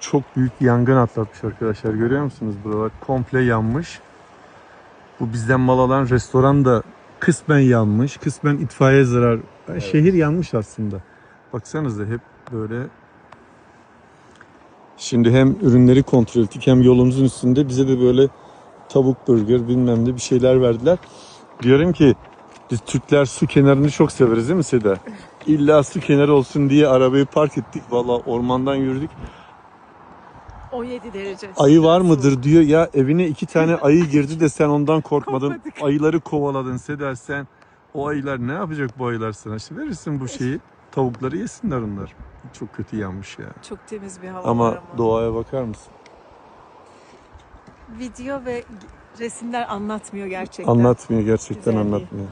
Çok büyük yangın atlatmış arkadaşlar. Görüyor musunuz? Buralar komple yanmış. Bu bizden mal alan restoran da kısmen yanmış. Kısmen itfaiye zarar. Şehir yanmış aslında. Baksanıza hep böyle Şimdi hem ürünleri kontrol ettik hem yolumuzun üstünde bize de böyle tavuk burger bilmem ne bir şeyler verdiler. Diyorum ki biz Türkler su kenarını çok severiz değil mi Seda? İlla su kenarı olsun diye arabayı park ettik. Valla ormandan yürüdük. 17 derece. Ayı var mıdır diyor. Ya evine iki tane ayı girdi de sen ondan korkmadın. Korkmadık. Ayıları kovaladın Seda sen. O ayılar ne yapacak bu ayılar sana? İşte verirsin bu şeyi. Tavukları yesinler onlar. Çok kötü yanmış ya. Çok temiz bir hava var Ama ama. doğaya bakar mısın? Video ve resimler anlatmıyor gerçekten. Anlatmıyor gerçekten Güzelliği. anlatmıyor.